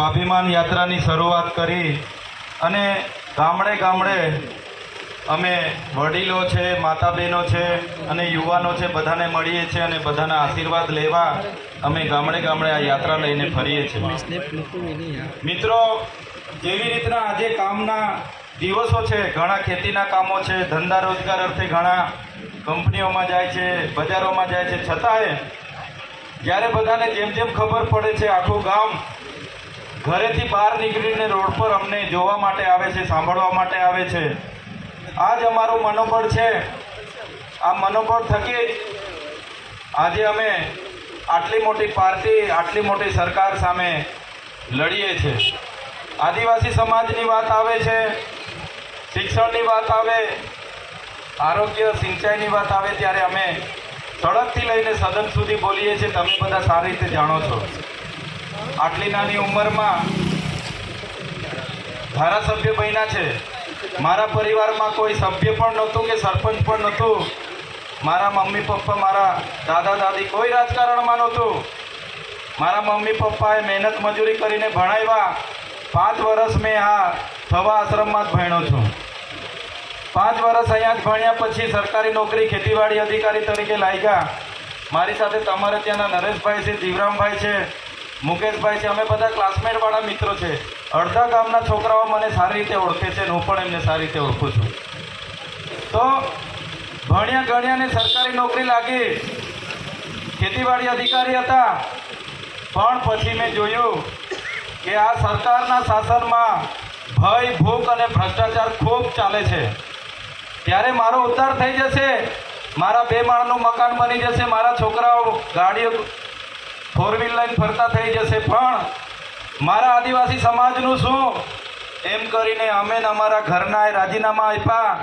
સ્વાભિમાન યાત્રાની શરૂઆત કરી અને ગામડે ગામડે અમે વડીલો છે માતા બહેનો છે અને યુવાનો છે બધાને મળીએ છીએ અને બધાના આશીર્વાદ લેવા અમે ગામડે ગામડે આ યાત્રા લઈને ફરીએ છીએ. મિત્રો, જેવી રીતના આજે કામના દિવસો છે, ઘણા ખેતીના કામો છે, ધંધા રોજગાર અર્થે ઘણા કંપનીઓમાં જાય છે, બજારોમાં જાય છે, છતાંય જ્યારે બધાને જેમ જેમ ખબર પડે છે, આખું ગામ ઘરેથી બહાર નીકળીને રોડ પર અમને જોવા માટે આવે છે, સાંભળવા માટે આવે છે. આ જ અમારું મનોબળ છે. આ મનોબળ થકી આજે અમે આટલી મોટી પાર્ટી, આટલી મોટી સરકાર સામે લડીએ છીએ. આદિવાસી સમાજની વાત આવે છે, શિક્ષણની વાત આવે, આરોગ્ય, સિંચાઈની વાત આવે, ત્યારે અમે સડકથી લઈને સદન સુધી બોલીએ છીએ. તમે બધા સારી રીતે જાણો છો. આટલી નાની ઉંમરમાં ધારાસભ્ય બન્યા છે. મારા પરિવારમાં કોઈ સભ્ય પણ નહોતું કે સરપંચ પણ નહોતું. મારા મમ્મી પપ્પા, મારા દાદા, દાદી કોઈ રાજકારણમાં નહોતું. મારા મમ્મી પપ્પાએ મહેનત મજૂરી કરીને ભણાવ્યા. પાંચ વર્ષ મેં આ થવા આશ્રમમાં જ ભણ્યો છું. પાંચ વર્ષ અહીંયા જ ભણ્યા પછી સરકારી નોકરી ખેતીવાડી અધિકારી તરીકે લાગ્યા. મારી સાથે તમારે ત્યાંના નરેશભાઈ છે, જીવરામભાઈ છે મુકેશભાઈ છે, અમે બધા ક્લાસમેટ વાળા મિત્રો છે. અડધા ગામના છોકરાઓ મને સારી રીતે ઓળખે છે હું પણ એમને સારી રીતે ઓળખું છું. તો ભણ્યા ગણ્યા ને સરકારી નોકરી લાગી. ખેતીવાડી અધિકારી હતા. પણ પછી મેં જોયું કે આ સરકારના શાસનમાં ભય, ભૂખ અને ભ્રષ્ટાચાર ખૂબ ચાલે છે. ત્યારે મારો ઉદ્ધાર થઈ જશે. મારા બે માળનું મકાન બની જશે. મારા છોકરાઓ ગાડીઓ ફોર વ્હીલ લઈને ફરતા થઈ જશે. પણ મારા આદિવાસી સમાજનું શું? એમ કરીને અમે અમારા ઘરના રાજીનામા આપ્યા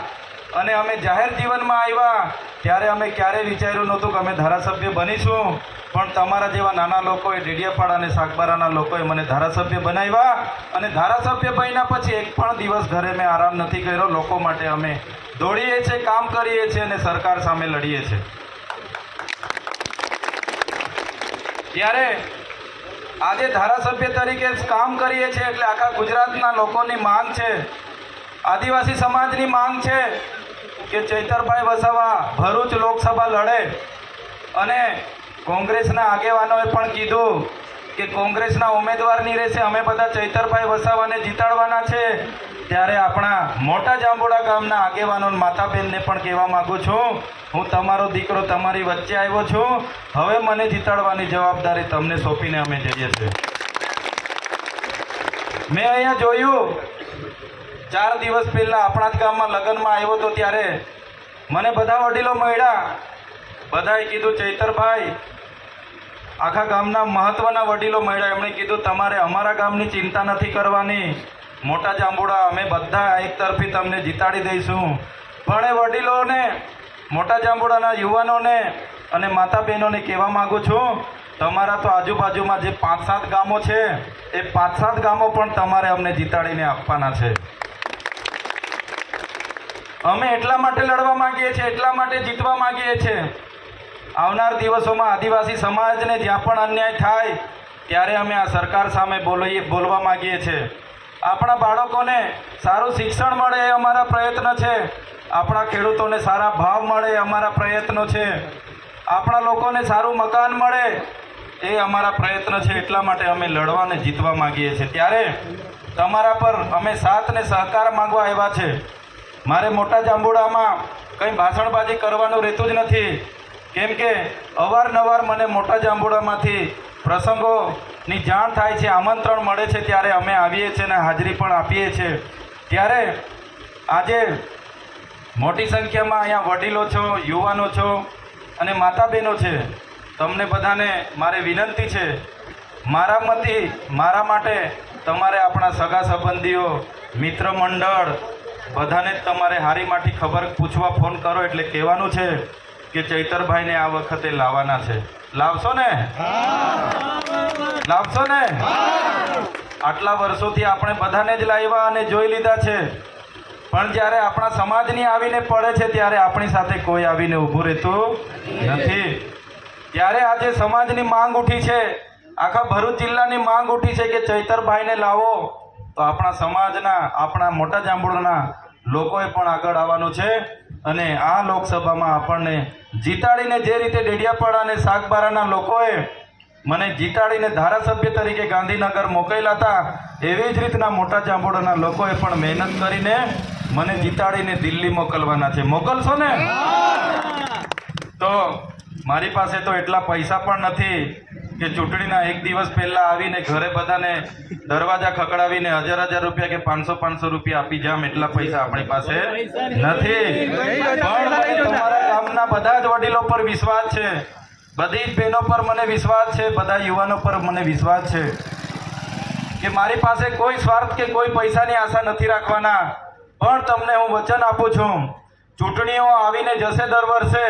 અને અમે જાહેર જીવનમાં આવ્યા. ત્યારે અમે ક્યારેય વિચાર્યું નહોતું કે અમે ધારાસભ્ય બનીશું. પણ તમારા જેવા નાના લોકોએ ડેડિયાપાડા અને સાગબારાના લોકોએ મને ધારાસભ્ય બનાવ્યા અને ધારાસભ્ય બન્યા પછી એક પણ દિવસ ઘરે મેં આરામ નથી કર્યો. લોકો માટે અમે દોડીએ છીએ, કામ કરીએ છીએ અને સરકાર સામે લડીએ છીએ. ત્યારે આજે ધારાસભ્ય તરીકે કામ કરીએ છીએ એટલે આખા ગુજરાતના લોકોની માંગ છે, આદિવાસી સમાજની માંગ છે કે ચૈતરભાઈ વસાવા ભરૂચ લોકસભા લડે અને કોંગ્રેસના આગેવાનોએ પણ કીધું કે કોંગ્રેસના ઉમેદવારની રહેશે અમે બધા ચૈતરભાઈ વસાવાને જીતાડવાના છે. ત્યારે આપણા મોટા જાંબોડા ગામના આગેવાનો માતાબેનને પણ કહેવા માગું છું, હું તમારો દીકરો તમારી વચ્ચે આવ્યો છું, હવે મને જીતાડવાની જવાબદારી તમને સોંપીને અમે જઈએ છીએ. મેં અહીંયા જોયું, ચાર દિવસ પહેલાં આપણા જ ગામમાં લગ્નમાં આવ્યો તો ત્યારે મને બધા વડીલો મળ્યા, બધાએ કીધું, ચૈતરભાઈ, આખા ગામના મહત્વના વડીલો મળ્યા. એમણે કીધું, તમારે અમારા ગામની ચિંતા નથી કરવાની મોટા જાંબુડા, અમે બધા એક તરફી તમને જીતાડી દઈશું. પણ એ વડીલોને, મોટા જાંબુડાના યુવાનોને અને માતા બહેનોને કહેવા માગું છું, તમારા તો આજુબાજુમાં જે પાંચ સાત ગામો છે, એ પાંચ સાત ગામો પણ તમારે અમને જીતાડીને આપવાના છે. અમે એટલા માટે લડવા માંગીએ છીએ, એટલા માટે જીતવા માંગીએ છીએ. આવનાર દિવસોમાં આદિવાસી સમાજને જ્યાં પણ અન્યાય થાય, ત્યારે અમે આ સરકાર સામે બોલીએ બોલવા માગીએ છીએ. આપણા બાળકોને સારું શિક્ષણ મળે એ અમારા પ્રયત્ન છે. આપણા ખેડૂતોને સારા ભાવ મળે એ અમારા પ્રયત્નો છે. આપણા લોકોને સારું મકાન મળે એ અમારા પ્રયત્ન છે. એટલા માટે અમે લડવા અને જીતવા માંગીએ છીએ. ત્યારે તમારા પર અમે સાથ ને સહકાર માંગવા આવ્યા છે. મારે મોટા જાંબુડામાં કંઈ ભાષણબાજી કરવાનું રહેતું જ નથી. કેમ કે અવારનવાર મને મોટા જાંબુડામાંથી પ્રસંગોની જાણ થાય છે, આમંત્રણ મળે છે ત્યારે અમે આવીએ છીએ અને હાજરી પણ આપીએ છીએ. ત્યારે આજે મોટી સંખ્યામાં અહીંયા વડીલો છો, યુવાનો છો અને માતા બહેનો છે. તમને બધાને મારે વિનંતી છે, મારા મતી, મારા માટે તમારે આપણા સગા સંબંધીઓ, મિત્ર મંડળ, બધાને જ તમારે હારીમાંથી ખબર પૂછવા ફોન કરો એટલે કહેવાનું છે કે ચૈતરભાઈને આ વખતે લાવવાના છે. લાવશો ને? લાવશો ને? આટલા વર્ષોથી આપણે બધાને જ લાવ્યા અને જોઈ લીધા છે. પણ જ્યારે આપણા સમાજની આવીને પડે છે, ત્યારે આપણી સાથે કોઈ આવીને ઊભું રહેતું નથી. ત્યારે આજે સમાજની માંગ ઉઠી છે. આખા ભરૂચ જિલ્લાની માંગ ઉઠી છે કે ચૈતરભાઈને લાવો. તો આપણા સમાજના, આપણા મોટા જાંબુડાના લોકોએ પણ આગળ આવવાનું છે અને આ લોકસભામાં આપણને જીતાડીને જે રીતે ડેડિયાપાડા અને સાગબારાના લોકોએ મને જીતાડીને ધારાસભ્ય તરીકે ગાંધીનગર મોકલેલા હતા એવી જ રીતના મોટા જાંબુડાના લોકોએ પણ મહેનત કરીને મને જીતાડીને દિલ્હી મોકલવાના છે. મોકલશો ને? તો મારી પાસે તો એટલા પૈસા પણ નથી કે ચૂંટણીના એક દિવસ પહેલા આવીને ઘરે બધાને દરવાજા ખકડાવીને હજાર હજાર રૂપિયા કે પાંચસો પાંચસો રૂપિયા આપી જામ એટલા પૈસા આપણી પાસે નથી. પણ ગામના બધા જ વડીલો પર વિશ્વાસ છે. બધી બહેનો પર મને વિશ્વાસ છે, બધા યુવાનો પર મને વિશ્વાસ છે કે મારી પાસે કોઈ સ્વાર્થ કે કોઈ પૈસાની આશા નથી રાખવાના. પણ તમને હું વચન આપું છું, ચૂંટણીઓ આવીને જશે દર વર્ષે.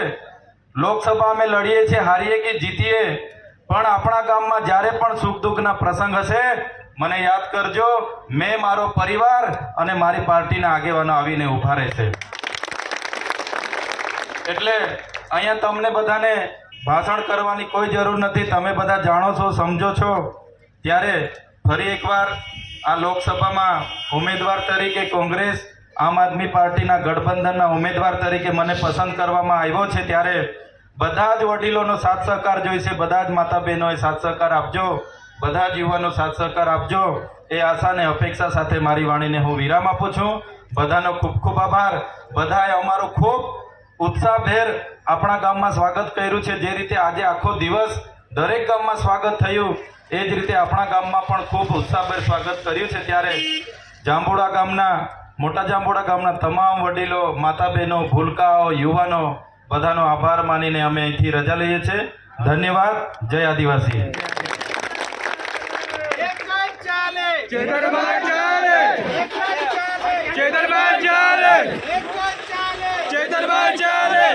લોકસભા અમે લડીએ છીએ, હારીએ કે જીતીએ. પણ આપણા ગામમાં જ્યારે પણ સુખ દુઃખના પ્રસંગ હશે, મને યાદ કરજો, મેં મારો પરિવાર અને મારી પાર્ટીના આગેવાનો આવીને ઊભા રહેશે. એટલે અહીંયા તમને બધાને ભાષણ કરવાની કોઈ જરૂર નથી. તમે બધા જાણો છો, સમજો છો. ત્યારે ફરી એકવાર આ લોકસભામાં ઉમેદવાર તરીકે કોંગ્રેસ, આમ આદમી પાર્ટીના ગઠબંધનના ઉમેદવાર તરીકે મને પસંદ કરવામાં આવ્યો છે. ત્યારે બધા જ વડીલોનો સાથ સહકાર જોઈશે, બધા જ માતા બહેનોએ સાથ સહકાર આપજો, બધા જ યુવાનો સાથ સહકાર આપજો, એ આશા અને અપેક્ષા સાથે મારી વાણીને હું વિરામ આપું છું. બધાનો ખૂબ ખૂબ આભાર. બધાએ અમારો ખૂબ ઉત્સાહભેર આપણા ગામમાં સ્વાગત કર્યું છે. જે રીતે આજે આખો દિવસ દરેક ગામમાં સ્વાગત થયું, એ જ રીતે આપણા ગામમાં પણ ખૂબ ઉત્સાહભેર સ્વાગત કર્યું છે. ત્યારે જાંબુડા ગામના, મોટા જાંબુડા ગામના તમામ વડીલો માતા બહેનો ભૂલકાઓ, યુવાનો બધાનો આભાર માનીને અમે અહીંથી રજા લઈએ છીએ. ધન્યવાદ. જય આદિવાસી. ચેતરભાઈ ચાલે. ચેતરભાઈ ચાલે.